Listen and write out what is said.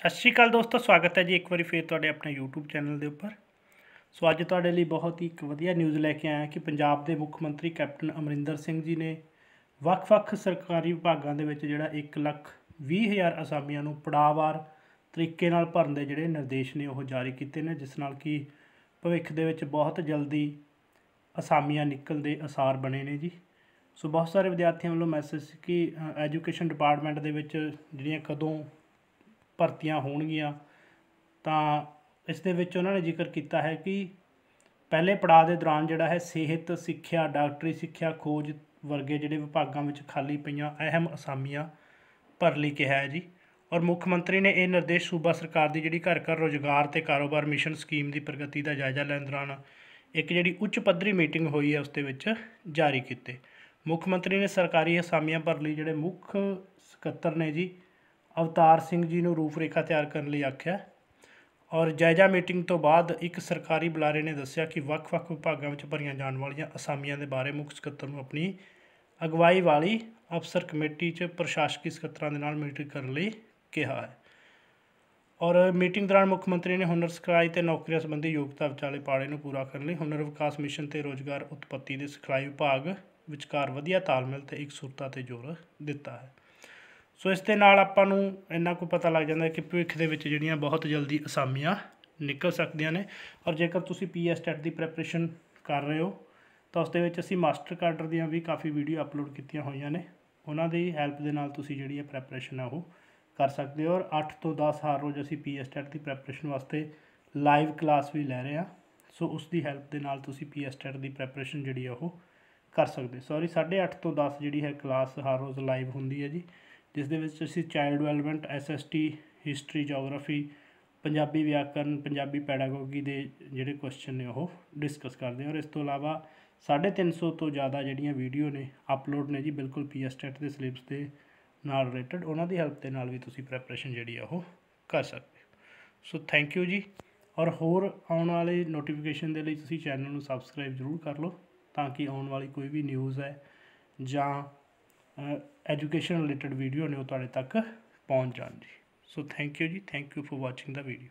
ਸਤਿ ਸ਼੍ਰੀ ਅਕਾਲ ਦੋਸਤੋ, ਸਵਾਗਤ ਹੈ ਜੀ ਇੱਕ ਵਾਰੀ ਫੇਰ ਤੁਹਾਡੇ ਆਪਣੇ YouTube ਚੈਨਲ ਦੇ ਉੱਪਰ। ਸੋ ਅੱਜ ਤੁਹਾਡੇ ਲਈ ਬਹੁਤ ਹੀ ਇੱਕ ਵਧੀਆ ਨਿਊਜ਼ ਲੈ ਕੇ ਆਇਆ ਕਿ ਪੰਜਾਬ ਦੇ ਮੁੱਖ ਮੰਤਰੀ ਕੈਪਟਨ ਅਮਰਿੰਦਰ ਸਿੰਘ ਜੀ ਨੇ ਵੱਖ-ਵੱਖ ਸਰਕਾਰੀ ਵਿਭਾਗਾਂ ਦੇ ਵਿੱਚ ਜਿਹੜਾ 1 ਲੱਖ 20 ਹਜ਼ਾਰ ਅਸਾਮੀਆਂ ਨੂੰ ਪੜਾਵਾਰ ਤਰੀਕੇ ਨਾਲ ਭਰਨ ਦੇ ਜਿਹੜੇ ਨਿਰਦੇਸ਼ ਨੇ ਉਹ ਜਾਰੀ ਕੀਤੇ ਨੇ, ਜਿਸ ਨਾਲ ਕਿ ਭਵਿੱਖ ਦੇ ਵਿੱਚ ਬਹੁਤ ਜਲਦੀ ਅਸਾਮੀਆਂ ਨਿਕਲਣ ਦੇ ਅਸਾਰ ਬਣੇ ਨੇ ਜੀ। ਸੋ ਬਹੁਤ ਸਾਰੇ ਵਿਦਿਆਰਥੀਆਂ ਵੱਲੋਂ ਮੈਸੇਜ ਸੀ ਕਿ ਐਜੂਕੇਸ਼ਨ ਡਿਪਾਰਟਮੈਂਟ ਦੇ ਵਿੱਚ ਜਿਹੜੀਆਂ ਕਦੋਂ ਭਰਤੀਆਂ ਹੋਣਗੀਆਂ, ਤਾਂ ਇਸ ਦੇ ਵਿੱਚ ਉਹਨਾਂ ਨੇ ਜ਼ਿਕਰ ਕੀਤਾ ਹੈ ਕਿ ਪਹਿਲੇ ਪੜਾਅ ਦੇ ਦੌਰਾਨ ਜਿਹੜਾ ਹੈ ਸਿਹਤ ਸਿੱਖਿਆ, ਡਾਕਟਰੀ ਸਿੱਖਿਆ, ਖੋਜ ਵਰਗੇ ਜਿਹੜੇ ਵਿਭਾਗਾਂ ਵਿੱਚ ਖਾਲੀ ਪਈਆਂ ਅਹਿਮ ਅਸਾਮੀਆਂ ਭਰ ਲਈ ਕਿਹਾ ਹੈ ਜੀ। ਔਰ ਮੁੱਖ ਮੰਤਰੀ ਨੇ ਇਹ ਨਿਰਦੇਸ਼ ਸੂਬਾ ਸਰਕਾਰ ਦੀ ਜਿਹੜੀ ਘਰ ਘਰ ਰੋਜ਼ਗਾਰ ਤੇ ਕਾਰੋਬਾਰ ਮਿਸ਼ਨ ਸਕੀਮ ਦੀ ਪ੍ਰਗਤੀ ਦਾ ਜਾਇਜ਼ਾ ਲੈਣ ਦੌਰਾਨ ਇੱਕ ਜਿਹੜੀ ਉੱਚ ਪੱਧਰੀ ਮੀਟਿੰਗ ਹੋਈ ਹੈ, ਉਸ ਦੇ ਵਿੱਚ ਜਾਰੀ ਕੀਤੇ। ਮੁੱਖ ਮੰਤਰੀ ਨੇ ਸਰਕਾਰੀ ਅਸਾਮੀਆਂ ਭਰ ਲਈ ਜਿਹੜੇ ਮੁੱਖ ਸਕੱਤਰ ਨੇ ਜੀ ਅਵਤਾਰ ਸਿੰਘ ਜੀ ਨੂੰ ਰੂਪਰੇਖਾ ਤਿਆਰ ਕਰਨ ਲਈ ਆਖਿਆ। ਔਰ ਜਾਇਜ਼ਾ ਮੀਟਿੰਗ ਤੋਂ ਬਾਅਦ ਇੱਕ ਸਰਕਾਰੀ ਬੁਲਾਰੇ ਨੇ ਦੱਸਿਆ ਕਿ ਵੱਖ-ਵੱਖ ਵਿਭਾਗਾਂ ਵਿੱਚ ਭਰੀਆਂ ਜਾਣ ਵਾਲੀਆਂ ਅਸਾਮੀਆਂ ਦੇ ਬਾਰੇ ਮੁੱਖ ਸਕੱਤਰ ਨੂੰ ਆਪਣੀ ਅਗਵਾਈ ਵਾਲੀ ਅਫਸਰ ਕਮੇਟੀ 'ਚ ਪ੍ਰਸ਼ਾਸਕੀ ਸਕੱਤਰਾਂ ਦੇ ਨਾਲ ਮੀਟਿੰਗ ਕਰਨ ਲਈ ਕਿਹਾ ਹੈ। ਔਰ ਮੀਟਿੰਗ ਦੌਰਾਨ ਮੁੱਖ ਮੰਤਰੀ ਨੇ ਹੁਨਰ ਸਿਖਲਾਈ ਤੇ ਨੌਕਰੀਆਂ ਸੰਬੰਧੀ ਯੋਗਤਾ ਵਿਚਾਲੇ ਪਾੜੇ ਨੂੰ ਪੂਰਾ ਕਰਨ ਲਈ ਹੁਨਰ ਵਿਕਾਸ ਮਿਸ਼ਨ ਤੇ ਰੋਜ਼ਗਾਰ ਉਤਪਤੀ ਦੇ ਸਿਖਲਾਈ ਵਿਭਾਗ ਵਿਚਕਾਰ ਵਧੀਆ ਤਾਲਮੇਲ ਤੇ ਇਕਸੁਰਤਾ ਤੇ ਜ਼ੋਰ ਦਿੱਤਾ ਹੈ। ਸੋ ਇਸ ਦੇ ਨਾਲ ਆਪਾਂ ਨੂੰ ਇੰਨਾ ਕੁ ਪਤਾ ਲੱਗ ਜਾਂਦਾ ਕਿ ਭਵਿੱਖ ਦੇ ਵਿੱਚ ਜਿਹੜੀਆਂ ਬਹੁਤ ਜਲਦੀ ਅਸਾਮੀਆਂ ਨਿਕਲ ਸਕਦੀਆਂ ਨੇ। ਔਰ ਜੇਕਰ ਤੁਸੀਂ ਪੀਐਸ ਟੈਟ ਦੀ ਪ੍ਰੈਪਰੇਸ਼ਨ ਕਰ ਰਹੇ ਹੋ, ਤਾਂ ਉਸ ਦੇ ਵਿੱਚ ਅਸੀਂ ਮਾਸਟਰ ਕਾਡਰ ਦੀਆਂ ਵੀ ਕਾਫੀ ਵੀਡੀਓ ਅਪਲੋਡ ਕੀਤੀਆਂ ਹੋਈਆਂ ਨੇ। ਉਹਨਾਂ ਦੀ ਹੈਲਪ ਦੇ ਨਾਲ ਤੁਸੀਂ ਜਿਹੜੀ ਹੈ ਪ੍ਰੈਪਰੇਸ਼ਨ ਆ ਉਹ ਕਰ ਸਕਦੇ ਹੋ। ਔਰ 8 ਤੋਂ 10 ਹਰ ਰੋਜ਼ ਅਸੀਂ ਪੀਐਸ ਟੈਟ ਦੀ ਪ੍ਰੈਪਰੇਸ਼ਨ ਵਾਸਤੇ ਲਾਈਵ ਕਲਾਸ ਵੀ ਲੈ ਰਹੇ ਹਾਂ। ਸੋ ਉਸ ਦੀ ਹੈਲਪ ਦੇ ਨਾਲ ਤੁਸੀਂ ਪੀਐਸ ਟੈਟ ਦੀ ਪ੍ਰੈਪਰੇਸ਼ਨ ਜਿਹੜੀ ਆ ਉਹ ਕਰ ਸਕਦੇ ਸੌਰੀ 8:30 ਤੋਂ 10 ਜਿਹੜੀ ਹੈ ਕਲਾਸ ਹਰ ਰੋਜ਼ ਲਾਈਵ ਹੁੰਦੀ ਹੈ ਜੀ। ਜਿਸ ਦੇ ਵਿੱਚ ਅਸੀਂ child development SST history geography Punjabi ਵਿਆਕਰਨ, ਪੰਜਾਬੀ ਪੈਡਾਗੋਗੀ ਦੇ ਜਿਹੜੇ ਕੁਐਸਚਨ ਨੇ ਉਹ ਡਿਸਕਸ ਕਰਦੇ ਹਾਂ। ਔਰ ਇਸ ਤੋਂ ਇਲਾਵਾ 350 ਤੋਂ ਜ਼ਿਆਦਾ ਜਿਹੜੀਆਂ ਵੀਡੀਓ ਨੇ ਅਪਲੋਡ ਨੇ ਜੀ, ਬਿਲਕੁਲ ਪੀਐਸਟੈਟ ਦੇ ਸਿਲੇਬਸ ਦੇ ਨਾਲ ਰਿਲੇਟਡ ਉਹਨਾਂ ਦੀ ਹੈਲਪ ਦੇ ਨਾਲ ਵੀ ਤੁਸੀਂ ਪ੍ਰੈਪਰੇਸ਼ਨ ਜਿਹੜੀ ਆ ਉਹ ਕਰ ਸਕਦੇ ਹੋ। ਸੋ ਥੈਂਕ ਯੂ ਜੀ। ਔਰ ਹੋਰ ਆਉਣ ਵਾਲੇ ਨੋਟੀਫਿਕੇਸ਼ਨ ਦੇ ਲਈ ਤੁਸੀਂ ਚੈਨਲ ਨੂੰ ਸਬਸਕ੍ਰਾਈਬ ਜ਼ਰੂਰ ਕਰ ਲਓ ਤਾਂ ਕਿ ਆਉਣ ਵਾਲੀ ਕੋਈ ਵੀ ਨਿਊਜ਼ ਹੈ ਜਾਂ ਐਜੂਕੇਸ਼ਨ ਰਿਲੇਟਡ ਵੀਡੀਓ ਨੇ ਉਹ ਤੁਹਾਡੇ ਤੱਕ ਪਹੁੰਚ ਜਾਣ ਜੀ। ਸੋ ਥੈਂਕ ਯੂ ਜੀ ਥੈਂਕ ਯੂ ਫॉर ਵਾਚਿੰਗ ਦਾ ਵੀਡੀਓ